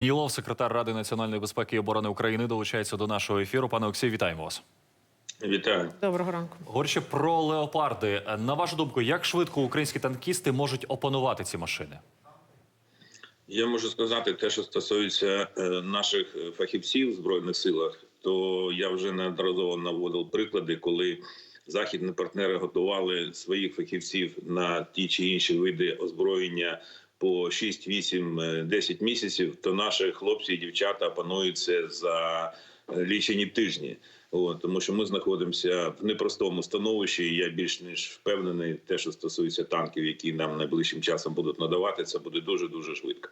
Єлов, секретар Ради національної безпеки і оборони України, долучається до нашого ефіру. Пане Олексію, вітаємо вас. Вітаю. Доброго ранку. Говорячи про леопарди, на вашу думку, як швидко українські танкісти можуть опанувати ці машини? Я можу сказати те, що стосується е, наших фахівців в збройних силах, то я вже неодноразово наводив приклади, коли західні партнери готували своїх фахівців на ті чи інші види озброєння по 6, 8, 10 місяців. То наші хлопці і дівчата панують це за е, лічені тижні. От, тому що ми знаходимося в непростому становищі. і Я більш ніж впевнений, те, що стосується танків, які нам найближчим часом будуть надавати, це буде дуже дуже швидко.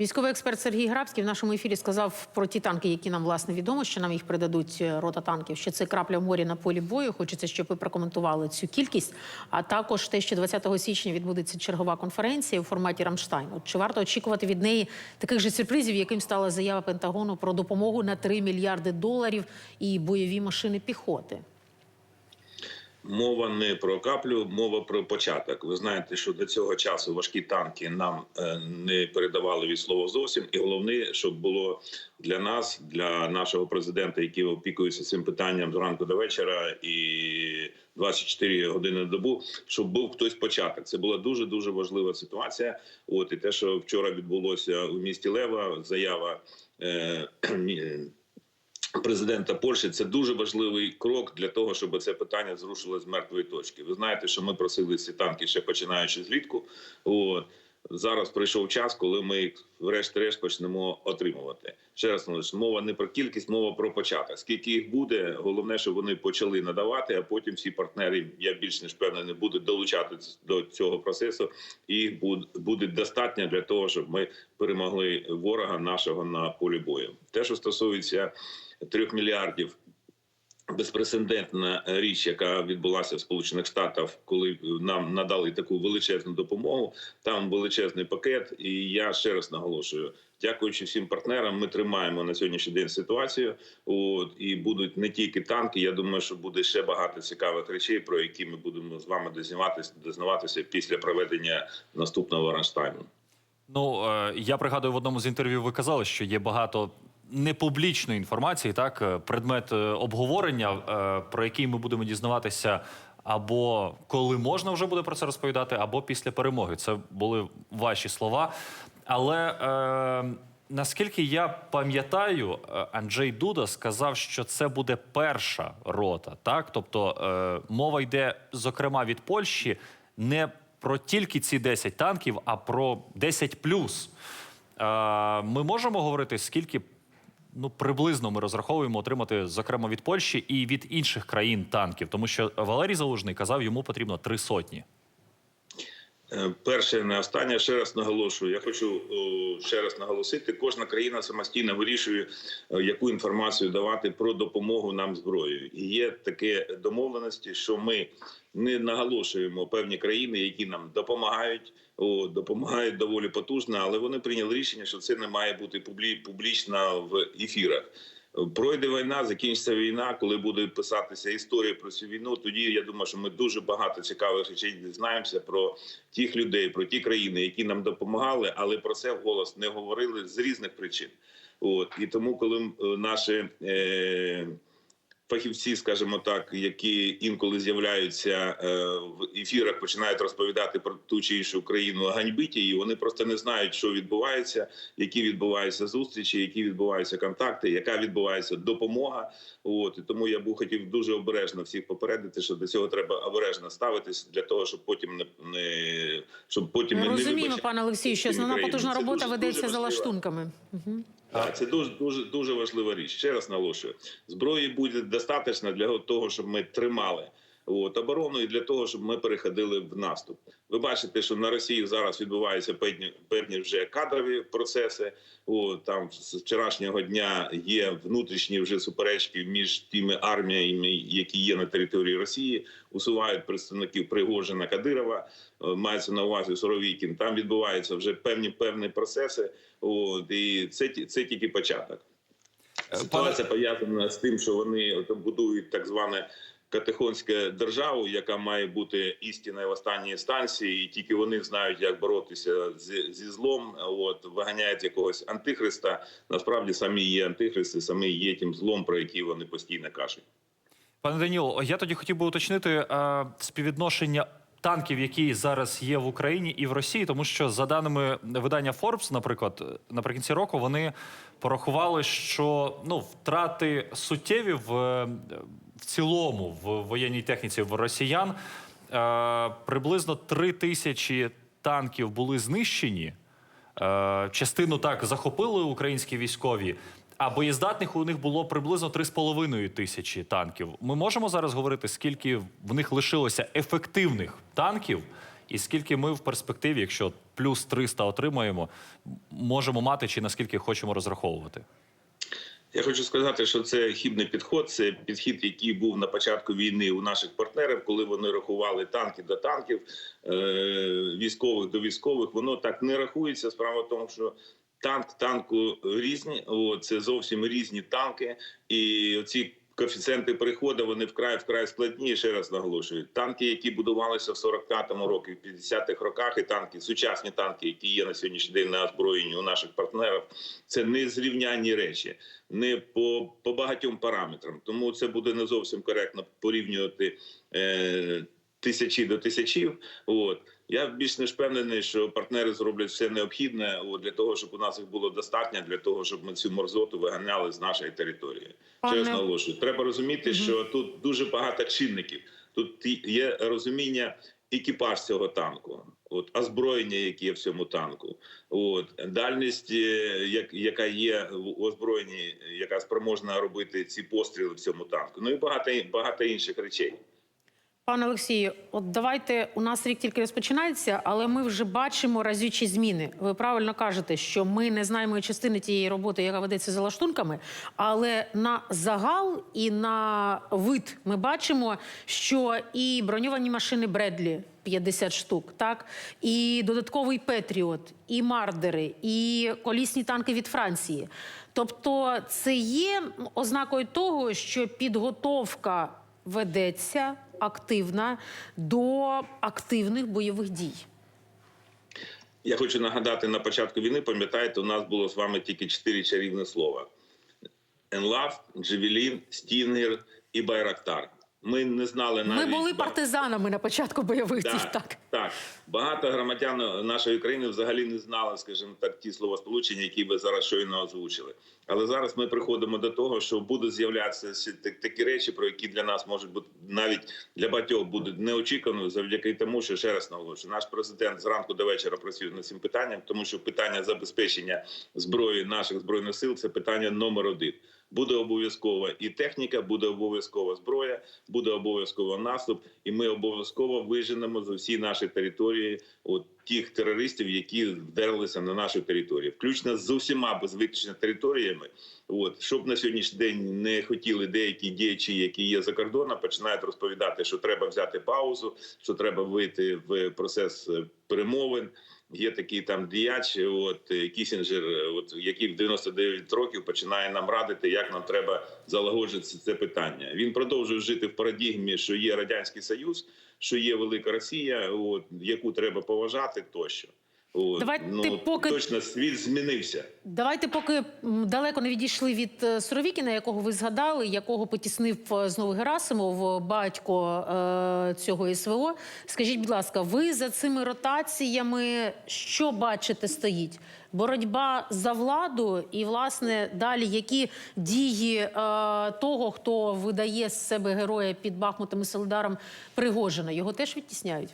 Військовий експерт Сергій Грабський в нашому ефірі сказав про ті танки, які нам власне відомо, що нам їх передадуть е, рота танків. Що це крапля в морі на полі бою. Хочеться, щоб ви прокоментували цю кількість. А також те, що 20 січня відбудеться чергова конференція у форматі Рамштайн. От чи варто очікувати від неї таких же сюрпризів, яким стала заява Пентагону про допомогу на 3 мільярди доларів і бойові машини піхоти? Мова не про каплю, мова про початок. Ви знаєте, що до цього часу важкі танки нам е, не передавали від слова зовсім. І головне, щоб було для нас, для нашого президента, який опікується цим питанням зранку до вечора і 24 години на добу, щоб був хтось початок. Це була дуже дуже важлива ситуація. От і те, що вчора відбулося у місті Лева, заява. Е, Президента Польщі це дуже важливий крок для того, щоб це питання зрушило з мертвої точки. Ви знаєте, що ми просили ці танки ще починаючи злітку. От зараз прийшов час, коли ми їх врешті-решт почнемо отримувати. Ще раз наголошую, мова не про кількість, мова про початок. Скільки їх буде, головне, щоб вони почали надавати, а потім всі партнери, я більш ніж впевнений, будуть долучатися до цього процесу, і їх буде достатньо для того, щоб ми перемогли ворога нашого на полі бою. Те, що стосується трьох мільярдів. Безпрецедентна річ, яка відбулася в Сполучених Штатах, коли нам надали таку величезну допомогу. Там величезний пакет, і я ще раз наголошую, дякуючи всім партнерам, ми тримаємо на сьогоднішній день ситуацію. От і будуть не тільки танки. Я думаю, що буде ще багато цікавих речей, про які ми будемо з вами дознаватися, дознаватися після проведення наступного Ранштайну. Ну е, я пригадую в одному з інтерв'ю. Ви казали, що є багато непублічної інформації, так е, предмет е, обговорення, е, про який ми будемо дізнаватися. Або коли можна вже буде про це розповідати, або після перемоги. Це були ваші слова. Але е, наскільки я пам'ятаю, Анджей Дуда сказав, що це буде перша рота. Так, тобто е, мова йде зокрема від Польщі не про тільки ці 10 танків, а про 10 плюс. Е, ми можемо говорити, скільки ну приблизно ми розраховуємо отримати, зокрема від Польщі і від інших країн танків, тому що Валерій Залужний казав, йому потрібно три сотні. Е, перше, не останнє ще раз наголошую. Я хочу ще раз наголосити: кожна країна самостійно вирішує, яку інформацію давати про допомогу нам зброєю. І є таке домовленості, що ми не наголошуємо певні країни, які нам допомагають, допомагають доволі потужно, але вони прийняли рішення, що це не має бути публі, публічно в ефірах. Пройде війна, закінчиться війна. Коли буде писатися історія про цю війну, тоді я думаю, що ми дуже багато цікавих речей дізнаємося про тих людей, про ті країни, які нам допомагали, але про це вголос не говорили з різних причин. От і тому, коли наші е, фахівці, скажімо так, які інколи з'являються е, в ефірах, починають розповідати про ту чи іншу країну, ганьбить її. Вони просто не знають, що відбувається, які відбуваються зустрічі, які відбуваються контакти, яка відбувається допомога. От і тому я був хотів дуже обережно всіх попередити, що до цього треба обережно ставитись для того, щоб потім не, не щоб потім ми не розуміємо, вибачити пане Олексію, що основна потужна робота дуже- ведеться дуже за лаштунками. Угу. Так, це дуже дуже дуже важлива річ. Ще раз наголошую. Зброї буде достатньо для того, щоб ми тримали от, оборону і для того, щоб ми переходили в наступ. Ви бачите, що на Росії зараз відбуваються певні певні вже кадрові процеси. От, там з вчорашнього дня є внутрішні вже суперечки між тими арміями, які є на території Росії. Усувають представників Пригожина Кадирова. е, Мається на увазі Суровікін. Там відбуваються вже певні певні процеси. От і це це тільки початок. Е, Ситуація пов'язана з тим, що вони будують так зване катехонську державу, яка має бути істинною в останній інстанції, і тільки вони знають, як боротися зі, зі злом. От виганяють якогось антихриста. Насправді самі є антихристи, самі є тим злом, про який вони постійно кажуть. Пане Даніло, я тоді хотів би уточнити е, співвідношення танків, які зараз є в Україні і в Росії, тому що за даними видання Forbes, наприклад, наприкінці року вони порахували, що ну втрати суттєві в, е, в цілому в воєнній техніці в росіян е, приблизно три тисячі танків були знищені. Е, Частину так захопили українські військові, а боєздатних у них було приблизно 3,5 тисячі танків. Ми можемо зараз говорити, скільки в них лишилося ефективних танків, і скільки ми в перспективі, якщо плюс 300 отримаємо, можемо мати чи наскільки хочемо розраховувати. Я хочу сказати, що це хібний підход. Це підхід, який був на початку війни у наших партнерів, коли вони рахували танки до танків, е, військових до військових. Воно так не рахується. Справа в тому, що танк танку різні. О, це зовсім різні танки, і оці. Коефіцієнти переходу вони вкрай вкрай складні. Ще раз наголошую. Танки, які будувалися в 45-му році, в 50-х роках, і танки, сучасні танки, які є на сьогоднішній день на озброєнні у наших партнерів, це не зрівнянні речі, не по, по багатьом параметрам. Тому це буде не зовсім коректно порівнювати е, тисячі до тисячів. От я більш ніж впевнений, що партнери зроблять все необхідне для того, щоб у нас їх було достатньо, для того, щоб ми цю морзоту виганяли з нашої території. Пане- наголошую. Треба розуміти, що тут дуже багато чинників. Тут є розуміння екіпаж цього танку, от озброєння, яке є в цьому танку, от дальність, е, як, яка є в озброєнні, яка спроможна робити ці постріли в цьому танку. Ну і багато багато інших речей. Пане Олексію, от давайте у нас рік тільки розпочинається, але ми вже бачимо разючі зміни. Ви правильно кажете, що ми не знаємо частини тієї роботи, яка ведеться за лаштунками, але на загал і на вид ми бачимо, що і броньовані машини Бредлі 50 штук, так і додатковий Петріот, і мардери, і колісні танки від Франції. Тобто, це є ознакою того, що підготовка ведеться активна до активних бойових дій. Я хочу нагадати на початку війни. Пам'ятаєте, у нас було з вами тільки чотири чарівні слова: Енлав, Джевелін, Стінгер і Байрактар. Ми не знали навіть Ми були партизанами на початку бойових дій. Так, Так так. Багато громадян нашої країни взагалі не знали, скажімо так, ті словосполучення, які ви зараз щойно озвучили. Але зараз ми приходимо до того, що будуть з'являтися так- такі речі, про які для нас можуть бути навіть для багатьох будуть неочікуваними, завдяки тому, що ще раз наголошую, наш президент зранку до вечора працює над цим питанням, тому що питання забезпечення зброї наших збройних сил це питання номер один. Буде обов'язково і техніка, буде обов'язково зброя, буде обов'язково наступ, і ми обов'язково виженемо з усі наші території от тих терористів, які вдерлися на нашу територію, включно з усіма без територіями. От щоб на сьогоднішній день не хотіли деякі діячі, які є за кордоном, починають розповідати, що треба взяти паузу, що треба вийти в процес е, перемовин. Є такий там діяч, от е, Кісінджер, е, от який в 99 років починає нам радити, як нам треба залагоджити це питання. Він продовжує жити в парадігмі, що є радянський союз, що є велика Росія, от яку треба поважати тощо. От, Давайте ну, поки- точно світ змінився. давайте, поки далеко не відійшли від е, Суровікіна, якого ви згадали, якого потіснив е, знову Герасимов, батько е, цього СВО. Скажіть, будь ласка, ви за цими ротаціями що бачите стоїть? Боротьба за владу і, власне, далі які дії е, того, хто видає з себе героя під Бахмутом і Солидаром Пригожина, його теж відтісняють?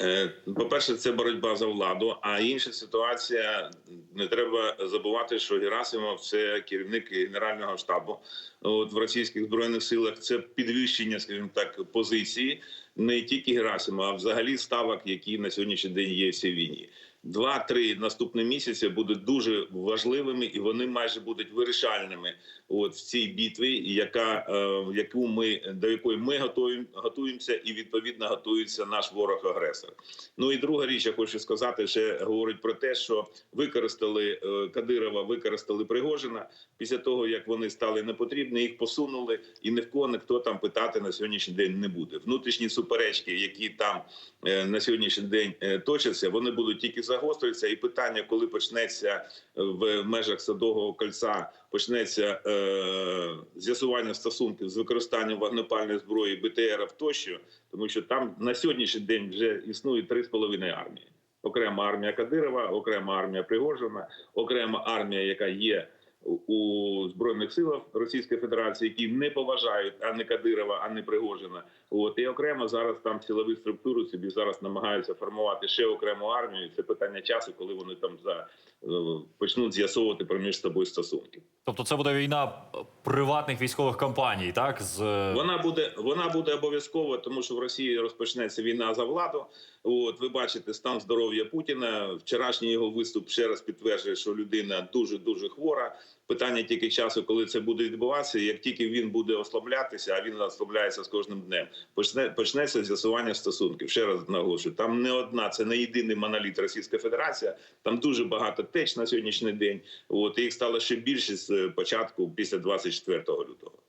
Е, По-перше, це боротьба за владу. А інша ситуація не треба забувати, що Герасимов це керівник генерального штабу от в російських збройних силах. Це підвищення, скажімо так, позиції не тільки Герасимова, а взагалі ставок, які на сьогоднішній день є в цій війні. Два-три наступні місяці будуть дуже важливими, і вони майже будуть вирішальними. От в цій битві, яка е, яку ми до якої ми готуємо, готуємося, і відповідно готується наш ворог-агресор. Ну і друга річ, я хочу сказати, ще говорить про те, що використали е, Кадирова, використали Пригожина після того, як вони стали непотрібні, їх посунули, і ні в кого ніхто там питати на сьогоднішній день не буде. Внутрішні суперечки, які там е, на сьогоднішній день е, точаться, вони будуть тільки загострюватися. І питання, коли почнеться е, в межах садового кольця, почнеться е, з'ясування стосунків з використанням вогнепальної зброї, БТРів тощо, тому що там на сьогоднішній день вже існує три з половиною армії. Окрема армія Кадирова, окрема армія Пригожина, окрема армія, яка є у збройних силах Російської Федерації, які не поважають ані Кадирова, ані Пригожина. От і окремо зараз там силові структури собі зараз намагаються формувати ще окрему армію. Це питання часу, коли вони там за е, почнуть з'ясовувати про між собою стосунки. Тобто, це буде війна приватних військових компаній, так з Вона буде вона буде обов'язково, тому що в Росії розпочнеться війна за владу. От ви бачите стан здоров'я Путіна. Вчорашній його виступ ще раз підтверджує, що людина дуже дуже хвора. Питання тільки часу, коли це буде відбуватися. Як тільки він буде ослаблятися, а він ослабляється з кожним днем, почне почнеться з'ясування стосунків. Ще раз наголошую, там не одна, це не єдиний моноліт Російська Федерація. Там дуже багато теч на сьогоднішній день. От їх стало ще більше з початку після 24 лютого.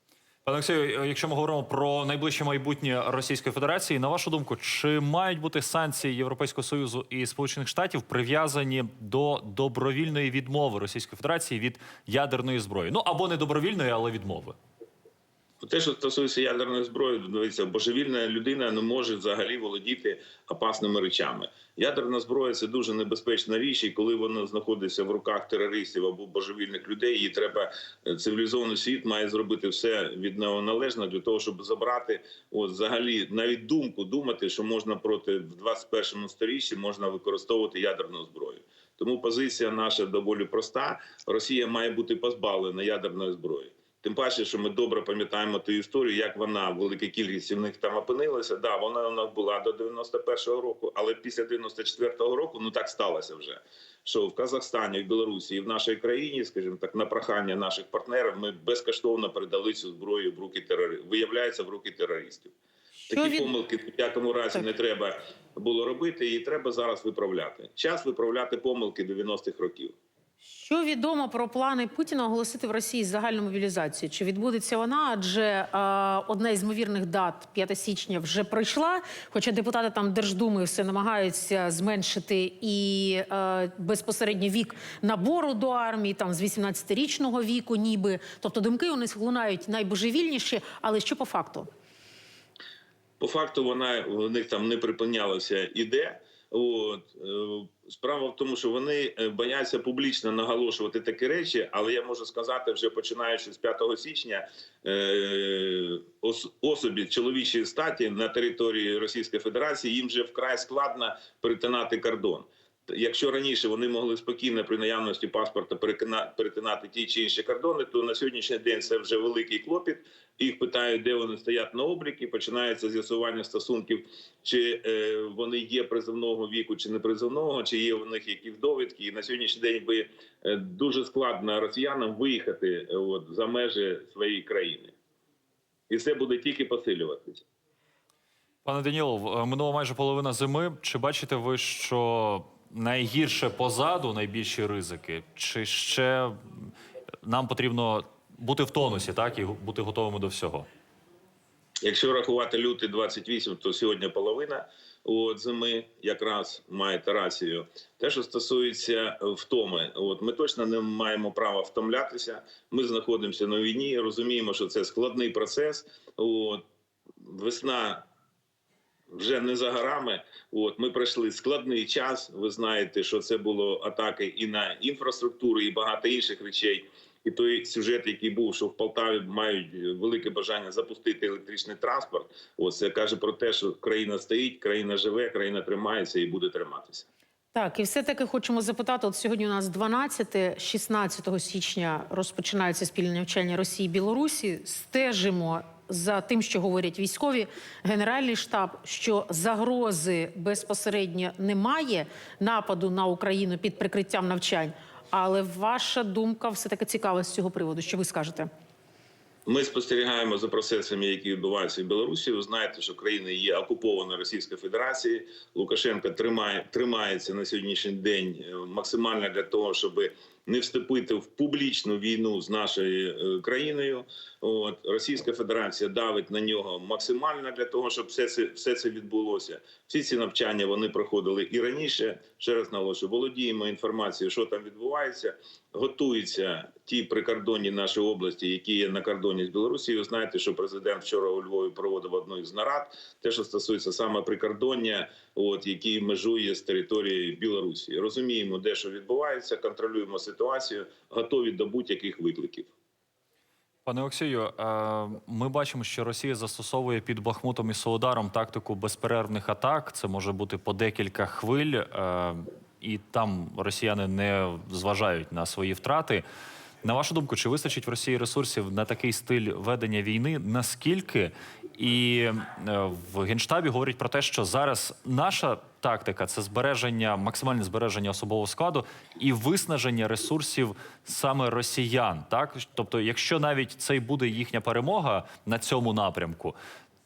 Олексію, якщо ми говоримо про найближче майбутнє Російської Федерації, на вашу думку, чи мають бути санкції Європейського союзу і Сполучених Штатів прив'язані до добровільної відмови Російської Федерації від ядерної зброї? Ну або не добровільної, але відмови? Те, що стосується ядерної зброї, дивіться, божевільна людина не може взагалі володіти опасними речами. Ядерна зброя це дуже небезпечна річ, і коли вона знаходиться в руках терористів або божевільних людей, її треба е, цивілізований світ має зробити все від нього належне для того, щоб забрати от взагалі навіть думку думати, що можна проти в 21 сторіччі можна використовувати ядерну зброю. Тому позиція наша доволі проста: Росія має бути позбавлена ядерної зброї. Тим паче, що ми добре пам'ятаємо ту історію, як вона велика кількість в них там опинилася. Да, вона у нас була до 91-го року, але після 94-го року ну так сталося вже. Що в Казахстані, в Білорусі і в нашій країні, скажімо так, на прохання наших партнерів, ми безкоштовно передали цю зброю в руки терористів. Виявляється, в руки терористів. Що Такі від- помилки в якому разі Так. не треба було робити, і треба зараз виправляти. Час виправляти помилки 90-х років. Що відомо про плани Путіна оголосити в Росії загальну мобілізацію? Чи відбудеться вона? Адже е, одна із ймовірних дат 5 січня вже пройшла. Хоча депутати там Держдуми все намагаються зменшити і е, безпосередньо вік набору до армії, там з 18-річного віку, ніби. Тобто думки у них лунають найбожевільніші, але що по факту? По факту вона у них там не припинялася іде. От е, справа в тому, що вони е, бояться публічно наголошувати такі речі, але я можу сказати, вже починаючи з 5 січня, е, ос- особі чоловічої статі на території Російської Федерації їм вже вкрай складно перетинати кордон. Якщо раніше вони могли спокійно при наявності паспорта перетинати ті чи інші кордони, то на сьогоднішній день це вже великий клопіт. Їх питають, де вони стоять на обліки. Починається з'ясування стосунків, чи е, вони є призовного віку, чи не призовного, чи є в них якісь довідки. І на сьогоднішній день би е, дуже складно росіянам виїхати е, от, за межі своєї країни, і це буде тільки посилюватися. Пане Данілов, минула майже половина зими. Чи бачите ви, що найгірше позаду, найбільші ризики? Чи ще нам потрібно бути в тонусі, так і бути готовими до всього? Якщо рахувати лютий 28, то сьогодні половина от зими якраз маєте рацію. Те, що стосується втоми, от ми точно не маємо права втомлятися. Ми знаходимося на війні, розуміємо, що це складний процес. От весна. Вже не за горами. От ми пройшли складний час. Ви знаєте, що це було атаки і на інфраструктуру, і багато інших речей. І той сюжет, який був, що в Полтаві мають велике бажання запустити електричний транспорт. От це каже про те, що країна стоїть, країна живе, країна тримається і буде триматися. Так, і все-таки хочемо запитати: от сьогодні у нас 12-16 січня розпочинаються спільні навчання Росії і Білорусі. Стежимо за тим, що говорять військові, генеральний штаб, що загрози безпосередньо немає нападу на Україну під прикриттям навчань. Але ваша думка все таки цікава з цього приводу. Що ви скажете? Ми спостерігаємо за процесами, які відбуваються в Білорусі. Ви знаєте, що країна є окупована Російською Федерацією. Лукашенко тримає тримається на сьогоднішній день е, максимально для того, щоб не вступити в публічну війну з нашою е, країною. От Російська Федерація давить на нього максимально для того, щоб все це все це відбулося. Всі ці навчання вони проходили і раніше. Ще раз наголошую, володіємо інформацією, що там відбувається. Готуються ті прикордонні наші області, які є на кордоні з Білорусією. Знаєте, що президент вчора у Львові проводив одну із нарад, те, що стосується саме прикордоння, от які межує з територією Білорусі. Розуміємо, де що відбувається, контролюємо ситуацію, готові до будь-яких викликів. Пане Олексію, е, ми бачимо, що Росія застосовує під Бахмутом і Солодаром тактику безперервних атак. Це може бути по декілька хвиль, е, і там росіяни не зважають на свої втрати. На вашу думку, чи вистачить в Росії ресурсів на такий стиль ведення війни? Наскільки? І е, в генштабі говорять про те, що зараз наша тактика це збереження, максимальне збереження особового складу і виснаження ресурсів саме росіян. Так, тобто, якщо навіть це й буде їхня перемога на цьому напрямку.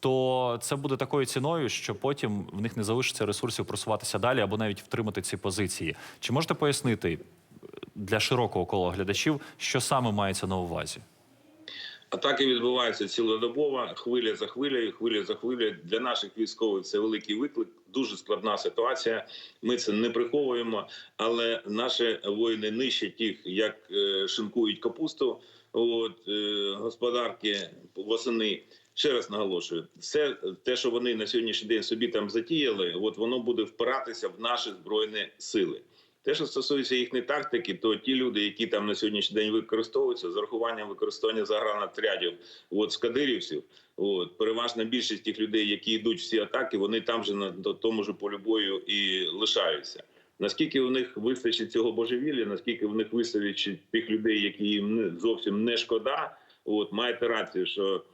То це буде такою ціною, що потім в них не залишиться ресурсів просуватися далі або навіть втримати ці позиції. Чи можете пояснити для широкого кола глядачів, що саме мається на увазі? Атаки відбуваються цілодобово, хвиля за хвилею, хвиля за хвилею. Для наших військових це великий виклик, дуже складна ситуація. Ми це не приховуємо, але наші воїни нищать їх, як е, шинкують капусту. От е, господарки восени. Ще раз наголошую, все те, що вони на сьогоднішній день собі там затіяли, от воно буде впиратися в наші збройні сили. Те, що стосується їхньої тактики, то ті люди, які там на сьогоднішній день використовуються з урахуванням використання загранотрядів, от з от переважна більшість тих людей, які йдуть в ці атаки, вони там же на тому ж полю бою і лишаються. Наскільки у них вистачить цього божевілля, наскільки в них вистачить тих людей, які їм зовсім не шкода, от маєте рацію, що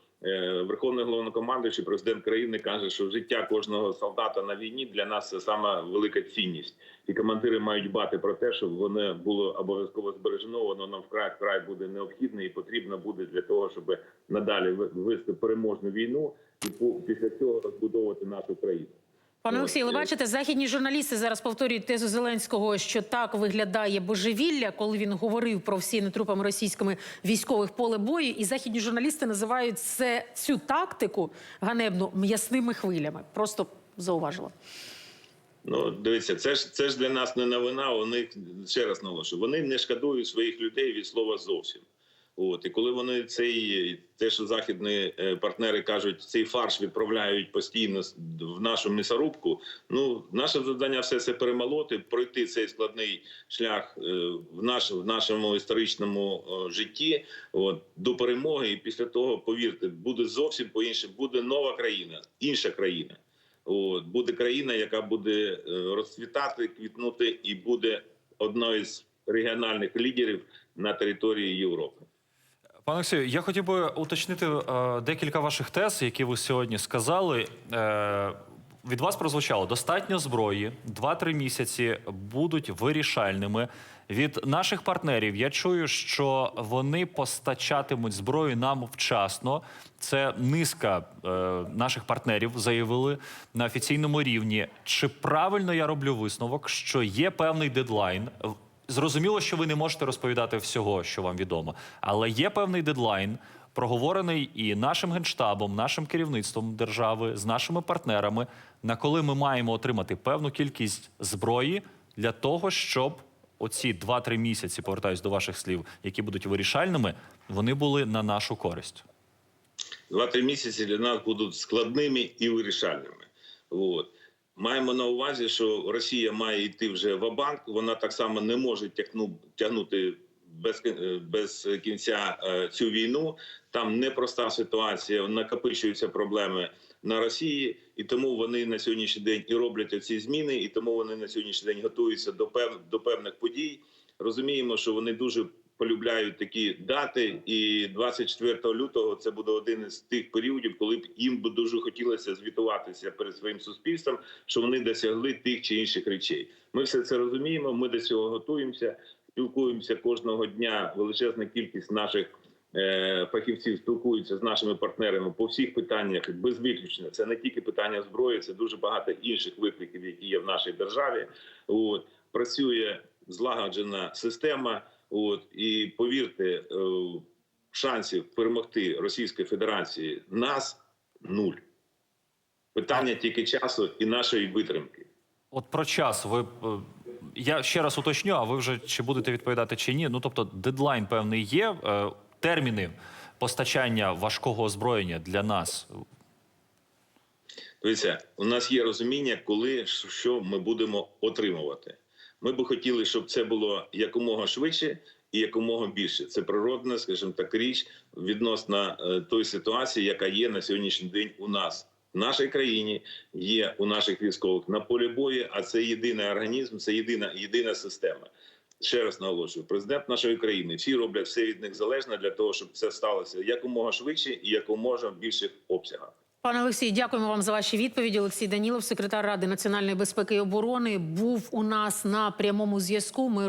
Верховний головнокомандуючий, президент країни каже, що життя кожного солдата на війні для нас це сама велика цінність, і командири мають дбати про те, щоб воно було обов'язково збережено. Воно нам вкрай вкрай буде необхідне і потрібно буде для того, щоб надалі вести переможну війну і після цього розбудовувати нашу країну. Пане Ну, Олексію, ви е, бачите, західні журналісти зараз повторюють тезу Зеленського, що так виглядає божевілля, коли він говорив про всіяне трупами російськими військових поле бою. І західні журналісти називають це цю тактику ганебну м'ясними хвилями. Просто зауважила. Ну, дивіться, це ж це ж для нас не новина. Вони ще раз наголошую, вони не шкодують своїх людей від слова зовсім. От і коли вони цей те, що західні е, партнери кажуть, цей фарш відправляють постійно в нашу м'ясорубку. Ну, наше завдання все це перемолоти, пройти цей складний шлях е, в наш, в нашому історичному е, житті, от до перемоги. І після того, повірте, буде зовсім по іншому, буде нова країна, інша країна. От буде країна, яка буде розцвітати, квітнути, і буде одною з регіональних лідерів на території Європи. Пане Олексію, я хотів би уточнити е, декілька ваших тез, які ви сьогодні сказали. Е, від вас прозвучало достатньо зброї, 2-3 місяці будуть вирішальними. Від наших партнерів я чую, що вони постачатимуть зброю нам вчасно. Це низка е, наших партнерів заявили на офіційному рівні. Чи правильно я роблю висновок, що є певний дедлайн? Зрозуміло, що ви не можете розповідати всього, що вам відомо, але є певний дедлайн, проговорений і нашим генштабом, нашим керівництвом держави, з нашими партнерами, на коли ми маємо отримати певну кількість зброї для того, щоб оці 2-3 місяці, повертаюсь до ваших слів, які будуть вирішальними, вони були на нашу користь. Два-три місяці для нас будуть складними і вирішальними. От. Маємо на увазі, що Росія має йти вже в банк Вона так само не може тягну, тягнути без, ки- без кінця е, цю війну. Там непроста ситуація, накопичуються проблеми на Росії, і тому вони на сьогоднішній день і роблять ці зміни, і тому вони на сьогоднішній день готуються до пев, до певних подій. Розуміємо, що вони дуже полюбляють такі дати. І 24 лютого це буде один із тих періодів, коли б їм би дуже хотілося звітуватися перед своїм суспільством, що вони досягли тих чи інших речей. Ми все це розуміємо. Ми до цього готуємося, спілкуємося кожного дня. Величезна кількість наших. е, Фахівців спілкуються з нашими партнерами по всіх питаннях без виключення. Це не тільки питання зброї, це дуже багато інших викликів, які є в нашій державі. От працює злагоджена система. От і повірте, е, шансів перемогти Російської Федерації нас нуль. Питання тільки часу і нашої витримки. От про час ви е, я ще раз уточню, а ви вже чи будете відповідати чи ні? Ну тобто, дедлайн певний є, е, терміни постачання важкого озброєння для нас. Дивіться, у нас є розуміння, коли що ми будемо отримувати. Ми би хотіли, щоб це було якомога швидше і якомога більше. Це природна, скажімо так, річ відносно е, тої ситуації, яка є на сьогоднішній день у нас. В нашій країні є у наших військових на полі бою, а це єдиний організм, це єдина єдина система. Ще раз наголошую, президент нашої країни всі роблять все від них залежне для того, щоб це сталося якомога швидше і якомога в більших обсягах. Пане Олексій, дякуємо вам за ваші відповіді. Олексій Данілов, секретар Ради національної безпеки і оборони, був у нас на прямому зв'язку. Ми